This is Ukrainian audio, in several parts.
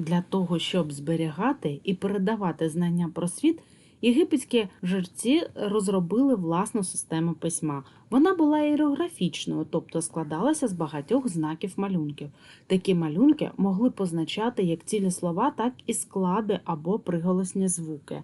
Для того, щоб зберігати і передавати знання про світ, єгипетські жерці розробили власну систему письма. Вона була іерографічною, тобто складалася з багатьох знаків малюнків. Такі малюнки могли позначати як цілі слова, так і склади або приголосні звуки.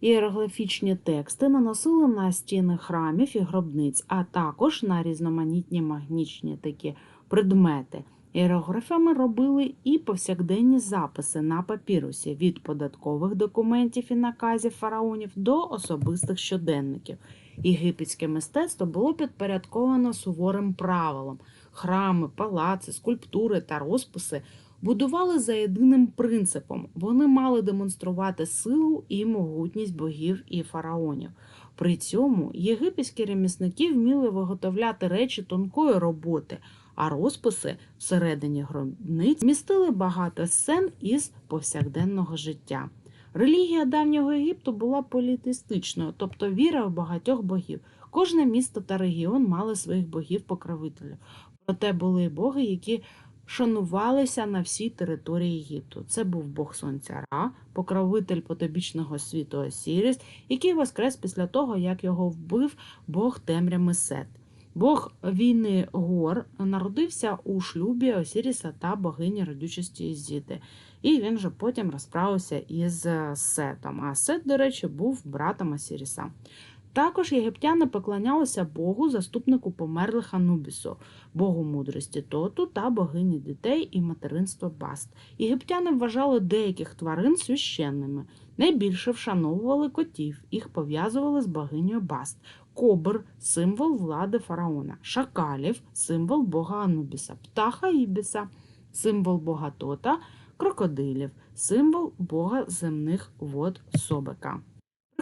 Іерогліфічні тексти наносили на стіни храмів і гробниць, а також на різноманітні магнічні такі предмети. Іерографами робили і повсякденні записи на папірусі від податкових документів і наказів фараонів до особистих щоденників. Єгипетське мистецтво було підпорядковано суворим правилам. Храми, палаци, скульптури та розписи будували за єдиним принципом. Вони мали демонструвати силу і могутність богів і фараонів. При цьому єгипетські ремісники вміли виготовляти речі тонкої роботи, а розписи всередині гробниць містили багато сцен із повсякденного життя. Релігія давнього Єгипту була політистичною, тобто віра в багатьох богів. Кожне місто та регіон мали своїх богів-покровителів. Проте були боги, які шанувалися на всій території Єгипту. Це був Бог Сонця Ра, покровитель потобічного світу Осіріс, який воскрес після того, як його вбив Бог темрями Сет. Бог війни Гор народився у шлюбі Осіріса та богині родючості Ізіди. І він же потім розправився із Сетом. А Сет, до речі, був братом Осіріса. Також єгиптяни поклонялися Богу, заступнику померлих Анубісу, Богу мудрості Тоту та богині дітей і материнства Баст. Єгиптяни вважали деяких тварин священними. Найбільше вшановували котів, їх пов'язували з богинею Баст, кобр символ влади фараона, шакалів символ бога Анубіса, птаха Ібіса, символ бога Тота, крокодилів, символ бога земних вод Собека.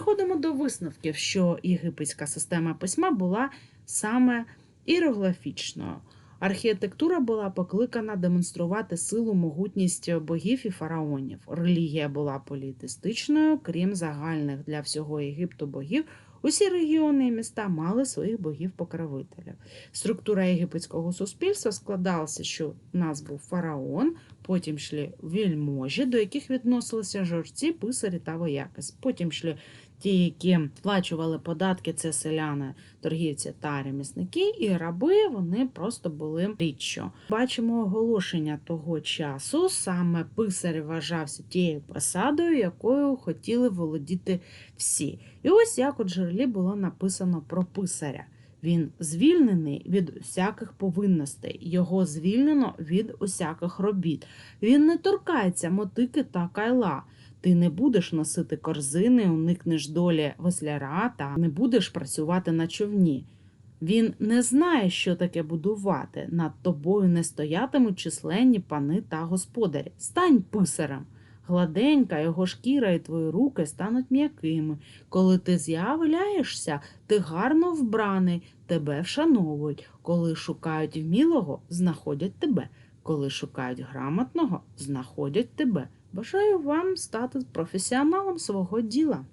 Приходимо до висновків, що єгипетська система письма була саме іерогліфічною. Архітектура була покликана демонструвати силу, могутність богів і фараонів. Релігія була політистичною, крім загальних для всього Єгипту богів. Усі регіони і міста мали своїх богів-покровителів. Структура єгипетського суспільства складалася, що в нас був фараон, потім йшли вільможі, до яких відносилися жорці, писарі та вояки. Потім йшли ті, які сплачували податки, це селяни, торгівці та ремісники, і раби вони просто були річчю. Бачимо оголошення того часу. Саме писар вважався тією посадою, якою хотіли володіти всі. І ось як у джерелі було написано про писаря. Він звільнений від усяких повинностей, його звільнено від усяких робіт. Він не торкається мотики та кайла. Ти не будеш носити корзини, уникнеш долі весляра та не будеш працювати на човні. Він не знає, що таке будувати. Над тобою не стоятимуть численні пани та господарі. Стань писарем. Гладенька його шкіра і твої руки стануть м'якими. Коли ти з'являєшся, ти гарно вбраний, тебе вшановують. Коли шукають вмілого, знаходять тебе. Коли шукають грамотного, знаходять тебе. Бажаю вам стати професіоналом свого діла.